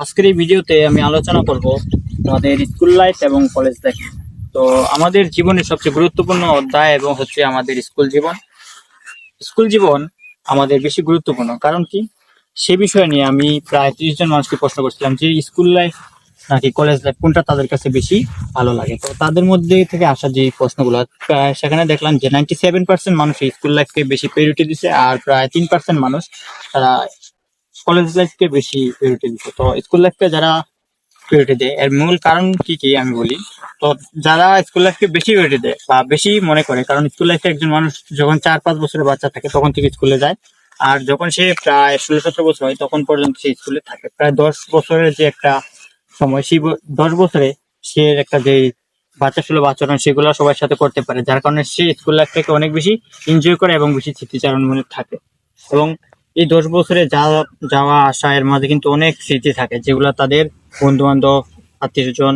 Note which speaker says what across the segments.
Speaker 1: আজকের এই ভিডিওতে আমি আলোচনা করব আমাদের স্কুল লাইফ এবং কলেজ লাইফ তো আমাদের জীবনের সবচেয়ে গুরুত্বপূর্ণ অধ্যায় এবং হচ্ছে আমাদের স্কুল জীবন। স্কুল জীবন আমাদের বেশি গুরুত্বপূর্ণ, কারণ কি? সে বিষয় নিয়ে আমি প্রায় ত্রিশ জন মানুষকে প্রশ্ন করছিলাম যে স্কুল লাইফ নাকি কলেজ লাইফ কোনটা তাদের কাছে বেশি ভালো লাগে? তো তাদের মধ্যে থেকে আসা যে প্রশ্নগুলো, প্রায় সেখানে দেখলাম যে নাইনটি সেভেন পার্সেন্ট মানুষ স্কুল লাইফকে বেশি প্রায়োরিটি দিচ্ছে আর প্রায় তিন পার্সেন্ট মানুষ তারা কলেজ লাইফকে বেশি প্রায়োরিটি দিচ্ছে তো স্কুল লাইফকে যারা প্রায়োরিটি দেয়, এর মূল কারণ কি কি আমি বলি? তো যারা স্কুল লাইফকে বেশি প্রায়োরিটি দেয় বা বেশি মনে করে, কারণ স্কুল লাইফে একজন মানুষ যখন চার, পাঁচ বছরের বাচ্চা থাকে, তখন থেকে স্কুলে যায়। আর যখন সে প্রায় ষোলো, সতেরো বছর হয়, তখন পর্যন্ত সে স্কুলে থাকে। প্রায় দশ বছরের যে একটা সময়, সেই দশ বছরে সে একটা যে বাচ্চা সুলভ আচরণ, সেগুলো সবার সাথে করতে পারে, যার কারণে সে স্কুল লাইফটাকে অনেক বেশি এনজয় করে এবং বেশি স্মৃতিচারণ মনে থাকে। এবং এই দশ বছরে যা যাওয়া আসা, এর মাঝে কিন্তু অনেক স্মৃতি থাকে, যেগুলো তাদের বন্ধু বান্ধব আত্মীয় স্বজন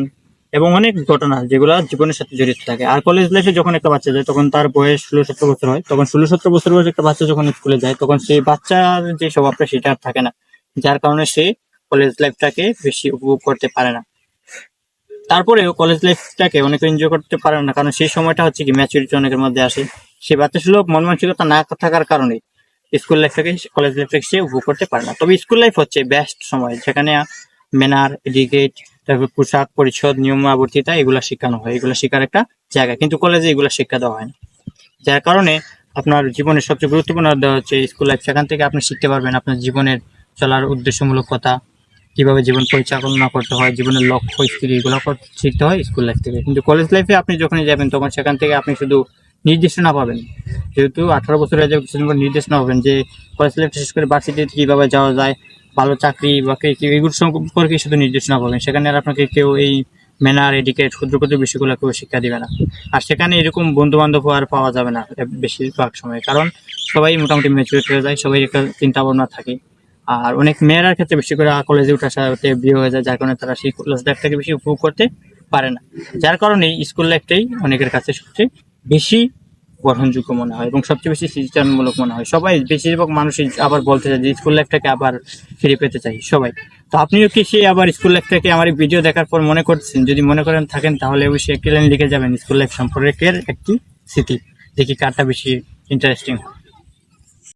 Speaker 1: এবং অনেক ঘটনা যেগুলো জীবনের সাথে জড়িত থাকে। আর কলেজ লাইফে যখন একটা বাচ্চা যায়, তখন তার বয়স ষোলো সতেরো বছর হয়। তখন ষোলো সতেরো বছর বয়সে একটা বাচ্চা যখন স্কুলে যায়, তখন সেই বাচ্চার যে স্বভাবটা সেটা আর থাকে না, যার কারণে সে কলেজ লাইফটাকে বেশি উপভোগ করতে পারে না। তারপরেও কলেজ লাইফটাকে অনেকে এনজয় করতে পারে না, কারণ সেই সময়টা হচ্ছে কি ম্যাচুরিটি অনেকের মধ্যে আসে। সে বাচ্চা সুলভ মন মানসিকতা না থাকার কারণে স্কুল লাইফটাকে কলেজ লাইফটাকে সে উপভোগ করতে পারে না। তবে স্কুল লাইফ হচ্ছে বেস্ট সময়, যেখানে ম্যানার এডিকেট তারপর পোশাক পরিচ্ছদ নিয়মাবর্তিতা এগুলো শেখানো হয়। এগুলো শেখার একটা জায়গা। কিন্তু কলেজে এগুলো শিক্ষা দেওয়া হয় না। যার কারণে আপনার জীবনের সবচেয়ে গুরুত্বপূর্ণ হচ্ছে স্কুল লাইফ সেখান থেকে আপনি শিখতে পারবেন আপনার জীবনের চলার উদ্দেশ্যমূলক কথা কীভাবে জীবন পরিচালনা করতে হয়, জীবনের লক্ষ্য স্থির এগুলো শিখতে হয় স্কুল লাইফ থেকে। কিন্তু কলেজ লাইফে আপনি যখনই যাবেন, তখন সেখান থেকে আপনি শুধু নির্দেশনা পাবেন। যেহেতু আঠারো বছর কিছুদিন পর নির্দেশনা পাবেন যে কলেজ লাইফ শেষ করে ভার্সিটিতে কীভাবে যাওয়া যায়, ভালো চাকরি বা এগুলো সম্পর্কে শুধু নির্দেশনা পাবেন। সেখানে আর আপনাকে কেউ এই ম্যানার এডিকেট ক্ষুদ্র ক্ষুদ্র বিষয়গুলো কেউ শিক্ষা দিবে না। আর সেখানে এরকম বন্ধু বান্ধব আর পাওয়া যাবে না বেশিরভাগ সময়। কারণ সবাই মোটামুটি ম্যাচুরিটি হয়ে যায়, সবাই একটা চিন্তা ভাবনা থাকে। আর অনেক মেয়েরার ক্ষেত্রে বেশি করে কলেজে উঠার সাথে বিয়ে হয়ে যায়, যার কারণে তারা সেই কলেজ লাইফটাকে বেশি উপভোগ করতে পারে না। যার কারণে স্কুল লাইফটাই অনেকের কাছে সবচেয়ে বেশি গ্রহণযোগ্য মনে হয় এবং সবচেয়ে বেশি সৃজনমূলক মনে হয়। সবাই বেশিরভাগ মানুষই আবার বলতে চায় যে স্কুল লাইফটাকে আবার ফিরে পেতে চাই, সবাই। তো আপনিও কি সেই আবার স্কুল লাইফটাকে আমার এই ভিডিও দেখার পর মনে করছেন? যদি মনে করেন, থাকেন, তাহলে অবশ্যই একটি লাইন লিখে যাবেন স্কুল লাইফ সম্পর্কের একটি স্মৃতি। দেখি কারটা বেশি ইন্টারেস্টিং হয়।